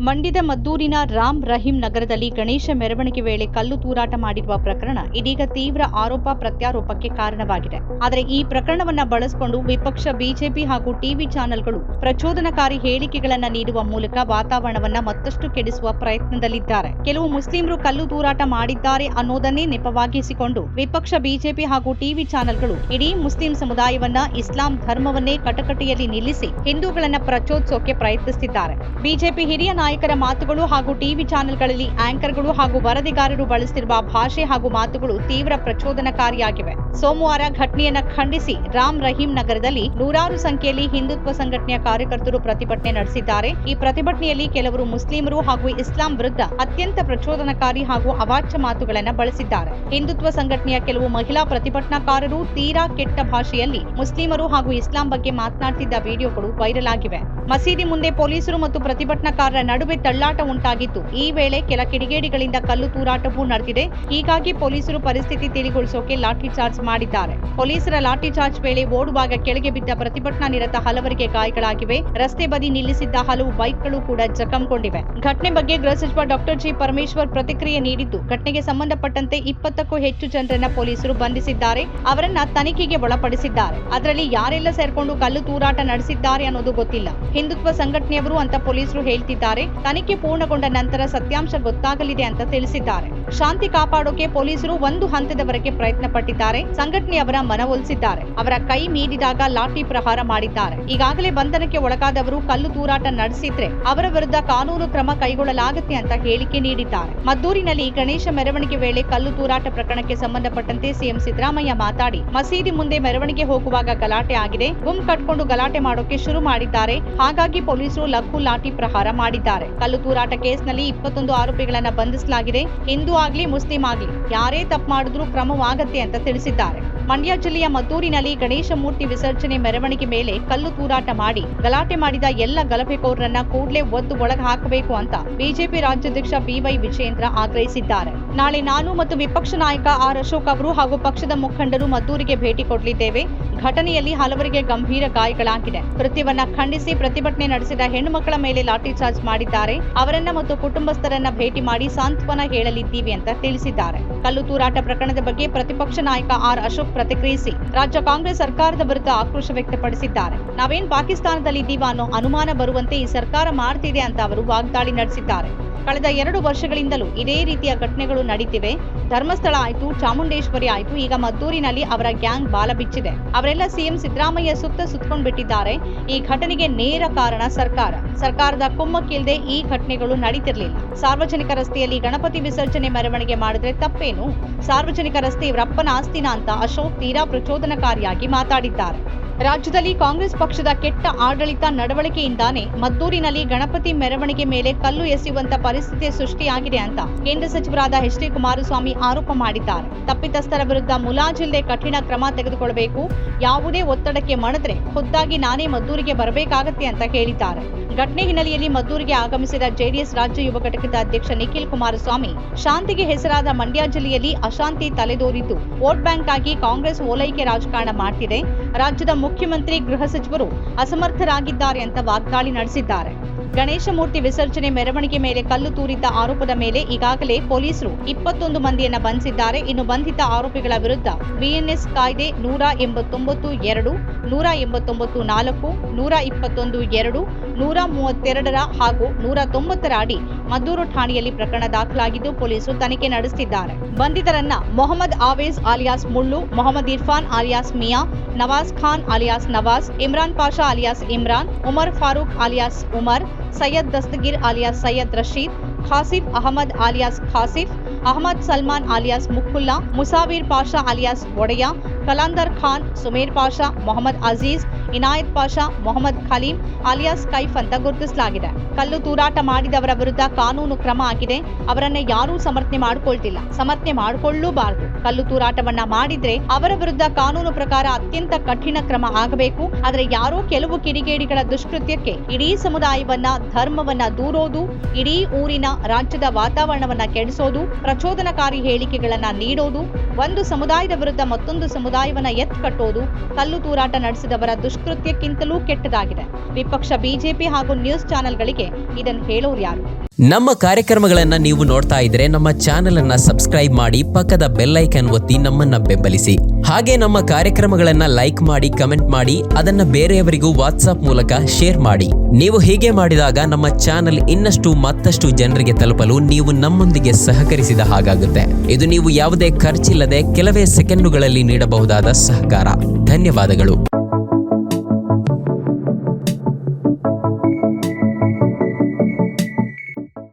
ಮಂಡ್ಯದ ಮದ್ದೂರಿನ ರಾಮ್ ರಹೀಂ ನಗರದಲ್ಲಿ ಗಣೇಶ ಮೆರವಣಿಗೆ ವೇಳೆ ಕಲ್ಲು ತೂರಾಟ ಮಾಡಿರುವ ಪ್ರಕರಣ ಇದೀಗ ತೀವ್ರ ಆರೋಪ ಪ್ರತ್ಯಾರೋಪಕ್ಕೆ ಕಾರಣವಾಗಿದೆ. ಆದರೆ ಈ ಪ್ರಕರಣವನ್ನ ಬಳಸಿಕೊಂಡು ವಿಪಕ್ಷ, ಬಿಜೆಪಿ ಹಾಗೂ ಟಿವಿ ಚಾನೆಲ್ಗಳು ಪ್ರಚೋದನಕಾರಿ ಹೇಳಿಕೆಗಳನ್ನ ನೀಡುವ ಮೂಲಕ ವಾತಾವರಣವನ್ನ ಮತ್ತಷ್ಟು ಕೆಡಿಸುವ ಪ್ರಯತ್ನದಲ್ಲಿದ್ದಾರೆ. ಕೆಲವು ಮುಸ್ಲಿಮರು ಕಲ್ಲು ತೂರಾಟ ಮಾಡಿದ್ದಾರೆ ಅನ್ನೋದನ್ನೇ ನೆಪವಾಗಿಸಿಕೊಂಡು ವಿಪಕ್ಷ, ಬಿಜೆಪಿ ಹಾಗೂ ಟಿವಿ ಚಾನೆಲ್ಗಳು ಇಡೀ ಮುಸ್ಲಿಂ ಸಮುದಾಯವನ್ನ ಇಸ್ಲಾಂ ಧರ್ಮವನ್ನೇ ಕಟಕಟೆಯಲ್ಲಿ ನಿಲ್ಲಿಸಿ ಹಿಂದೂಗಳನ್ನ ಪ್ರಚೋದಿಸೋಕೆ ಪ್ರಯತ್ನಿಸುತ್ತಿದ್ದಾರೆ ಬಿಜೆಪಿ ಹಿರಿಯ ನಾಯಕರ ಮಾತುಗಳು ಹಾಗೂ ಟಿವಿ ಚಾನೆಲ್ಗಳಲ್ಲಿ ಆಂಕರ್ಗಳು ಹಾಗೂ ವರದಿಗಾರರು ಬಳಸುತ್ತಿರುವ ಭಾಷೆ ಹಾಗೂ ಮಾತುಗಳು ತೀವ್ರ ಪ್ರಚೋದನಕಾರಿಯಾಗಿವೆ. ಸೋಮವಾರ ಘಟನೆಯನ್ನ ಖಂಡಿಸಿ ರಾಮ್ ರಹೀಂ ನಗರದಲ್ಲಿ ನೂರಾರು ಸಂಖ್ಯೆಯಲ್ಲಿ ಹಿಂದುತ್ವ ಸಂಘಟನೆಯ ಕಾರ್ಯಕರ್ತರು ಪ್ರತಿಭಟನೆ ನಡೆಸಿದ್ದಾರೆ. ಈ ಪ್ರತಿಭಟನೆಯಲ್ಲಿ ಕೆಲವರು ಮುಸ್ಲಿಮರು ಹಾಗೂ ಇಸ್ಲಾಂ ವಿರುದ್ಧ ಅತ್ಯಂತ ಪ್ರಚೋದನಕಾರಿ ಹಾಗೂ ಅವಾಚ್ಯ ಮಾತುಗಳನ್ನ ಬಳಸಿದ್ದಾರೆ. ಹಿಂದುತ್ವ ಸಂಘಟನೆಯ ಕೆಲವು ಮಹಿಳಾ ಪ್ರತಿಭಟನಾಕಾರರು ತೀರಾ ಕೆಟ್ಟ ಭಾಷೆಯಲ್ಲಿ ಮುಸ್ಲಿಮರು ಹಾಗೂ ಇಸ್ಲಾಂ ಬಗ್ಗೆ ಮಾತನಾಡ್ತಿದ್ದ ವಿಡಿಯೋಗಳು ವೈರಲ್ ಆಗಿವೆ. ಮಸೀದಿ ಮುಂದೆ ಪೊಲೀಸರು ಮತ್ತು ಪ್ರತಿಭಟನಾಕಾರರ ನಡುವೆ ತಳ್ಳಾಟ ಉಂಟಾಗಿತ್ತು. ಈ ವೇಳೆ ಕೆಲ ಕಿಡಿಗೇಡಿಗಳಿಂದ ಕಲ್ಲು ತೂರಾಟವೂ ನಡೆದಿದೆ. ಹೀಗಾಗಿ ಪೊಲೀಸರು ಪರಿಸ್ಥಿತಿ ತಿಳಿಗೊಳಿಸೋಕೆ ಲಾಠಿ ಚಾರ್ಜ್ ಮಾಡಿದ್ದಾರೆ. ಪೊಲೀಸರ ಲಾಠಿ ಚಾರ್ಜ್ ವೇಳೆ ಓಡುವಾಗ ಕೆಳಗೆ ಬಿದ್ದ ಪ್ರತಿಭಟನಾ ನಿರತ ಹಲವರಿಗೆ ಗಾಯಗಳಾಗಿವೆ. ರಸ್ತೆ ಬದಿ ನಿಲ್ಲಿಸಿದ್ದ ಹಲವು ಬೈಕ್ಗಳು ಕೂಡ ಜಖಂಗೊಂಡಿವೆ. ಘಟನೆ ಬಗ್ಗೆ ಗೃಹ ಸಚಿವ ಡಾಕ್ಟರ್ ಜಿ. ಪರಮೇಶ್ವರ್ ಪ್ರತಿಕ್ರಿಯೆ ನೀಡಿದ್ದು, ಘಟನೆಗೆ ಸಂಬಂಧಪಟ್ಟಂತೆ ಇಪ್ಪತ್ತಕ್ಕೂ ಹೆಚ್ಚು ಜನರನ್ನ ಪೊಲೀಸರು ಬಂಧಿಸಿದ್ದಾರೆ. ಅವರನ್ನ ತನಿಖೆಗೆ ಒಳಪಡಿಸಿದ್ದಾರೆ. ಅದರಲ್ಲಿ ಯಾರೆಲ್ಲ ಸೇರ್ಕೊಂಡು ಕಲ್ಲು ತೂರಾಟ ನಡೆಸಿದ್ದಾರೆ ಅನ್ನೋದು ಗೊತ್ತಿಲ್ಲ. ಹಿಂದುತ್ವ ಸಂಘಟನೆಯವರು ಅಂತ ಪೊಲೀಸರು ಹೇಳ್ತಿದ್ದಾರೆ. ತನಿಖೆ ಪೂರ್ಣಗೊಂಡ ನಂತರ ಸತ್ಯಾಂಶ ಗೊತ್ತಾಗಲಿದೆ ಅಂತ ತಿಳಿಸಿದ್ದಾರೆ. ಶಾಂತಿ ಕಾಪಾಡೋಕೆ ಪೊಲೀಸರು ಒಂದು ಹಂತದವರೆಗೆ ಪ್ರಯತ್ನ ಪಟ್ಟಿದ್ದಾರೆ ಸಂಘಟನೆಯವರ ಮನವೊಲಿಸಿದ್ದಾರೆ. ಅವರ ಕೈ ಮೀರಿದಾಗ ಲಾಠಿ ಪ್ರಹಾರ ಮಾಡಿದ್ದಾರೆ. ಈಗಾಗಲೇ ಬಂಧನಕ್ಕೆ ಒಳಗಾದವರು ಕಲ್ಲು ತೂರಾಟ ನಡೆಸಿದ್ರೆ ಅವರ ವಿರುದ್ಧ ಕಾನೂನು ಕ್ರಮ ಕೈಗೊಳ್ಳಲಾಗುತ್ತೆ ಅಂತ ಹೇಳಿಕೆ ನೀಡಿದ್ದಾರೆ. ಮದ್ದೂರಿನಲ್ಲಿ ಗಣೇಶ ಮೆರವಣಿಗೆ ವೇಳೆ ಕಲ್ಲು ತೂರಾಟ ಪ್ರಕರಣಕ್ಕೆ ಸಂಬಂಧಪಟ್ಟಂತೆ ಸಿಎಂ ಸಿದ್ದರಾಮಯ್ಯ ಮಾತಾಡಿ, ಮಸೀದಿ ಮುಂದೆ ಮೆರವಣಿಗೆ ಹೋಗುವಾಗ ಗಲಾಟೆ ಆಗಿದೆ. ಗುಂ ಕಟ್ಕೊಂಡು ಗಲಾಟೆ ಮಾಡೋಕೆ ಶುರು ಮಾಡಿದ್ದಾರೆ. ಹಾಗಾಗಿ ಪೊಲೀಸರು ಲಘು ಲಾಠಿ ಪ್ರಹಾರ ಮಾಡಿದ್ದಾರೆ. ಕಲ್ಲು ತೂರಾಟ ಕೇಸ್ನಲ್ಲಿ ಇಪ್ಪತ್ತೊಂದು ಆರೋಪಿಗಳನ್ನ ಬಂಧಿಸಲಾಗಿದೆ. ಹಿಂದೂ ಆಗ್ಲಿ, ಮುಸ್ಲಿಂ ಆಗ್ಲಿ, ಯಾರೇ ತಪ್ಪು ಮಾಡಿದ್ರೂ ಕ್ರಮವಾಗತ್ತೆ ಅಂತ ತಿಳಿಸಿದ್ದಾರೆ. ಮಂಡ್ಯ ಜಿಲ್ಲೆಯ ಮದ್ದೂರಿನಲ್ಲಿ ಗಣೇಶ ಮೂರ್ತಿ ವಿಸರ್ಜನೆ ಮೆರವಣಿಗೆ ಮೇಲೆ ಕಲ್ಲು ತೂರಾಟ ಮಾಡಿ ಗಲಾಟೆ ಮಾಡಿದ ಎಲ್ಲ ಗಲಭೆಕೋರರನ್ನ ಕೂಡಲೇ ಒದ್ದು ಒಳಗೆ ಹಾಕಬೇಕು ಅಂತ ಬಿಜೆಪಿ ರಾಜ್ಯಾಧ್ಯಕ್ಷ ಬಿವೈ ವಿಜಯೇಂದ್ರ ಆಗ್ರಹಿಸಿದ್ದಾರೆ. ನಾಳೆ ನಾನು ಮತ್ತು ವಿಪಕ್ಷ ನಾಯಕ ಆರ್ ಅಶೋಕ್ ಅವರು ಹಾಗೂ ಪಕ್ಷದ ಮುಖಂಡರು ಮದ್ದೂರಿಗೆ ಭೇಟಿ ಕೊಡಲಿದ್ದೇವೆ. ಘಟನೆಯಲ್ಲಿ ಹಲವರಿಗೆ ಗಂಭೀರ ಗಾಯಗಳಾಗಿದೆ ಕೃತ್ಯವನ್ನ ಖಂಡಿಸಿ ಪ್ರತಿಭಟನೆ ನಡೆಸಿದ ಹೆಣ್ಣು ಮಕ್ಕಳ ಮೇಲೆ ಲಾಠಿ ಚಾರ್ಜ್ ಮಾಡಿದ್ದಾರೆ. ಅವರನ್ನ ಮತ್ತು ಕುಟುಂಬಸ್ಥರನ್ನ ಭೇಟಿ ಮಾಡಿ ಸಾಂತ್ವನ ಹೇಳಲಿದ್ದೀವಿ ಅಂತ ತಿಳಿಸಿದ್ದಾರೆ. ಕಲ್ಲು ತೂರಾಟ ಪ್ರಕರಣದ ಬಗ್ಗೆ ಪ್ರತಿಪಕ್ಷ ನಾಯಕ ಆರ್ ಅಶೋಕ್ ಪ್ರತಿಕ್ರಿಯಿಸಿ. ರಾಜ್ಯ ಕಾಂಗ್ರೆಸ್ ಸರ್ಕಾರದ ವಿರುದ್ಧ ಆಕ್ರೋಶ ವ್ಯಕ್ತಪಡಿಸಿದ್ದಾರೆ. ನಾವೇನ್ ಪಾಕಿಸ್ತಾನದಲ್ಲಿದ್ದೀವ ಅನ್ನೋ ಅನುಮಾನ ಬರುವಂತೆ ಈ ಸರ್ಕಾರ ಮಾಡ್ತಿದೆ ಅಂತ ಅವರು ವಾಗ್ದಾಳಿ ನಡೆಸಿದ್ದಾರೆ. ಕಳೆದ ಎರಡು ವರ್ಷಗಳಿಂದಲೂ ಇದೇ ರೀತಿಯ ಘಟನೆಗಳು ನಡೀತಿವೆ. ಧರ್ಮಸ್ಥಳ ಆಯ್ತು, ಚಾಮುಂಡೇಶ್ವರಿ ಆಯ್ತು, ಈಗ ಮದ್ದೂರಿನಲ್ಲಿ ಅವರ ಗ್ಯಾಂಗ್ ಬಾಲ ಬಿಚ್ಚಿದೆ. ಅವರೆಲ್ಲ ಸಿಎಂ ಸಿದ್ದರಾಮಯ್ಯ ಸುತ್ತ ಸುತ್ತಕೊಂಡು ಬಿಟ್ಟಿದ್ದಾರೆ. ಈ ಘಟನೆಗೆ ನೇರ ಕಾರಣ ಸರ್ಕಾರ. ಸರ್ಕಾರದ ಕುಮ್ಮಕ್ಕಿಲ್ಲದೆ ಈ ಘಟನೆಗಳು ನಡೀತಿರ್ಲಿಲ್ಲ. ಸಾರ್ವಜನಿಕ ರಸ್ತೆಯಲ್ಲಿ ಗಣಪತಿ ವಿಸರ್ಜನೆ ಮೆರವಣಿಗೆ ಮಾಡಿದ್ರೆ ತಪ್ಪೇನು? ಸಾರ್ವಜನಿಕ ರಸ್ತೆ ಇವರಪ್ಪನ ಆಸ್ತಿನ ಅಂತ ಅಶೋಕ್ ತೀರಾ ಪ್ರಚೋದನಕಾರಿಯಾಗಿ ಮಾತಾಡಿದ್ದಾರೆ. ರಾಜ್ಯದಲ್ಲಿ ಕಾಂಗ್ರೆಸ್ ಪಕ್ಷದ ಕೆಟ್ಟ ಆಡಳಿತ ನಡವಳಿಕೆಯಿಂದಾನೇ ಮದ್ದೂರಿನಲ್ಲಿ ಗಣಪತಿ ಮೆರವಣಿಗೆ ಮೇಲೆ ಕಲ್ಲು ಎಸೆಯುವಂತ ಪರಿಸ್ಥಿತಿ ಸೃಷ್ಟಿಯಾಗಿದೆ ಅಂತ ಕೇಂದ್ರ ಸಚಿವರಾದ ಎಚ್ ಡಿ ಕುಮಾರಸ್ವಾಮಿ ಆರೋಪ ಮಾಡಿದ್ದಾರೆ. ತಪ್ಪಿತಸ್ಥರ ವಿರುದ್ಧ ಮುಲಾಜಿಲ್ಲದೆ ಕಠಿಣ ಕ್ರಮ ತೆಗೆದುಕೊಳ್ಳಬೇಕು. ಯಾವುದೇ ಒತ್ತಡಕ್ಕೆ ಮಣದ್ರೆ ಖುದ್ದಾಗಿ ನಾನೇ ಮದ್ದೂರಿಗೆ ಬರಬೇಕಾಗತ್ತೆ ಅಂತ ಹೇಳಿದ್ದಾರೆ. ಘಟನೆ ಹಿನ್ನೆಲೆಯಲ್ಲಿ ಮದ್ದೂರಿಗೆ ಆಗಮಿಸಿದ ಜೆಡಿಎಸ್ ರಾಜ್ಯ ಯುವ ಘಟಕದ ಅಧ್ಯಕ್ಷ ನಿಖಿಲ್ ಕುಮಾರಸ್ವಾಮಿ ಶಾಂತಿಗೆ ಹೆಸರಾದ ಮಂಡ್ಯ ಜಿಲ್ಲೆಯಲ್ಲಿ ಅಶಾಂತಿ ತಲೆದೋರಿದ್ದು, ವೋಟ್ ಬ್ಯಾಂಕ್ ಆಗಿ ಕಾಂಗ್ರೆಸ್ ಓಲೈಕೆ ರಾಜಕಾರಣ ಮಾಡ್ತಿದೆ. ರಾಜ್ಯದ ಮುಖ್ಯಮಂತ್ರಿ ಗೃಹ ಸಚಿವರು ಅಸಮರ್ಥರಾಗಿದ್ದಾರೆ ಅಂತ ವಾಗ್ದಾಳಿ ನಡೆಸಿದ್ದಾರೆ. ಗಣೇಶ ಮೂರ್ತಿ ವಿಸರ್ಜನೆ ಮೆರವಣಿಗೆ ಮೇಲೆ ಕಲ್ಲು ತೂರಿದ್ದ ಆರೋಪದ ಮೇಲೆ ಈಗಾಗಲೇ ಪೊಲೀಸರು ಇಪ್ಪತ್ತೊಂದು ಮಂದಿಯನ್ನ ಬಂಧಿಸಿದ್ದಾರೆ. ಇನ್ನು ಬಂಧಿತ ಆರೋಪಿಗಳ ವಿರುದ್ಧ ಬಿಎನ್ಎಸ್ ಕಾಯ್ದೆ ನೂರ ಎಂಬತ್ತೊಂಬತ್ತು ಎರಡು, ನೂರ ಎಂಬತ್ತೊಂಬತ್ತು ನಾಲ್ಕು, ನೂರ ಇಪ್ಪತ್ತೊಂದು ಎರಡು, ನೂರ ಮೂವತ್ತೆರಡರ ಹಾಗೂ ನೂರ ತೊಂಬತ್ತರ ಅಡಿ ಮದ್ದೂರು ಠಾಣೆಯಲ್ಲಿ ಪ್ರಕರಣ ದಾಖಲಾಗಿದ್ದು ಪೊಲೀಸರು ತನಿಖೆ ನಡೆಸುತ್ತಿದ್ದಾರೆ. ಬಂಧಿತರನ್ನ Mohammed Awez alias Mullu, Mohammed Irfan alias Miya, Nawaz Khan alias Nawaz, Imran Pasha alias Imran, Umar Farooq alias Umar, Syed Dastagir alias Syed Rasheed, Kashif Ahmed alias Kashif, Ahmed Salman alias Mukkulla Musavir Pasha alias ಒಡೆಯ, Kalandar Khan, Sumer Pasha, Mohammed Aziz Inayat Pasha, Mohammed Khaleem alias Kaif ಅಂತ ಗುರುತಿಸಲಾಗಿದೆ. ಕಲ್ಲು ತೂರಾಟ ಮಾಡಿದವರ ವಿರುದ್ಧ ಕಾನೂನು ಕ್ರಮ ಆಗಿದೆ. ಅವರನ್ನ ಯಾರೂ ಸಮರ್ಥನೆ ಮಾಡಿಕೊಳ್ತಿಲ್ಲ. ಸಮರ್ಥನೆ ಮಾಡಿಕೊಳ್ಳೂಬಾರದು. ಕಲ್ಲು ತೂರಾಟವನ್ನ ಮಾಡಿದ್ರೆ ಅವರ ವಿರುದ್ಧ ಕಾನೂನು ಪ್ರಕಾರ ಅತ್ಯಂತ ಕಠಿಣ ಕ್ರಮ ಆಗಬೇಕು. ಆದರೆ ಯಾರೋ ಕೆಲವು ಕಿಡಿಗೇಡಿಗಳ ದುಷ್ಕೃತ್ಯಕ್ಕೆ ಇಡೀ ಸಮುದಾಯವನ್ನ, ಧರ್ಮವನ್ನ ದೂರೋದು, ಇಡೀ ಊರಿನ ರಾಜ್ಯದ ವಾತಾವರಣವನ್ನ ಕೆಡಿಸೋದು, ಪ್ರಚೋದನಕಾರಿ ಹೇಳಿಕೆಗಳನ್ನ ನೀಡೋದು, ಒಂದು ಸಮುದಾಯದ ವಿರುದ್ಧ ಮತ್ತೊಂದು ಸಮುದಾಯವನ್ನ ಎತ್ ಕಟ್ಟೋದು, ಕಲ್ಲು ತೂರಾಟ ನಡೆಸಿದವರ ದುಷ್ಟ ದುಷ್ಕೃತ್ಯಕ್ಕಿಂತಲೂ ಕೆಟ್ಟದಾಗಿದೆ. ವಿಪಕ್ಷ ಬಿಜೆಪಿ ಹಾಗೂ ನ್ಯೂಸ್ ಚಾನೆಲ್ಗಳಿಗೆ ಇದನ್ನು ಹೇಳೋರು ಯಾರು? ನಮ್ಮ ಕಾರ್ಯಕ್ರಮಗಳನ್ನ ನೀವು ನೋಡ್ತಾ ಇದ್ರೆ ನಮ್ಮ ಚಾನೆಲ್ ಅನ್ನ ಸಬ್ಸ್ಕ್ರೈಬ್ ಮಾಡಿ ಪಕ್ಕದ ಬೆಲ್ ಐಕನ್ ಒತ್ತಿ ನಮ್ಮನ್ನ ಬೆಂಬಲಿಸಿ. ಹಾಗೆ ನಮ್ಮ ಕಾರ್ಯಕ್ರಮಗಳನ್ನ ಲೈಕ್ ಮಾಡಿ, ಕಮೆಂಟ್ ಮಾಡಿ, ಅದನ್ನ ಬೇರೆಯವರಿಗೂ ವಾಟ್ಸ್ಆಪ್ ಮೂಲಕ ಶೇರ್ ಮಾಡಿ. ನೀವು ಹೀಗೆ ಮಾಡಿದಾಗ ನಮ್ಮ ಚಾನೆಲ್ ಇನ್ನಷ್ಟು ಮತ್ತಷ್ಟು ಜನರಿಗೆ ತಲುಪಲು ನೀವು ನಮ್ಮೊಂದಿಗೆ ಸಹಕರಿಸಿದ ಹಾಗಾಗುತ್ತೆ. ಇದು ನೀವು ಯಾವುದೇ ಖರ್ಚಿಲ್ಲದೆ ಕೆಲವೇ ಸೆಕೆಂಡುಗಳಲ್ಲಿ ನೀಡಬಹುದಾದ ಸಹಕಾರ. ಧನ್ಯವಾದಗಳು.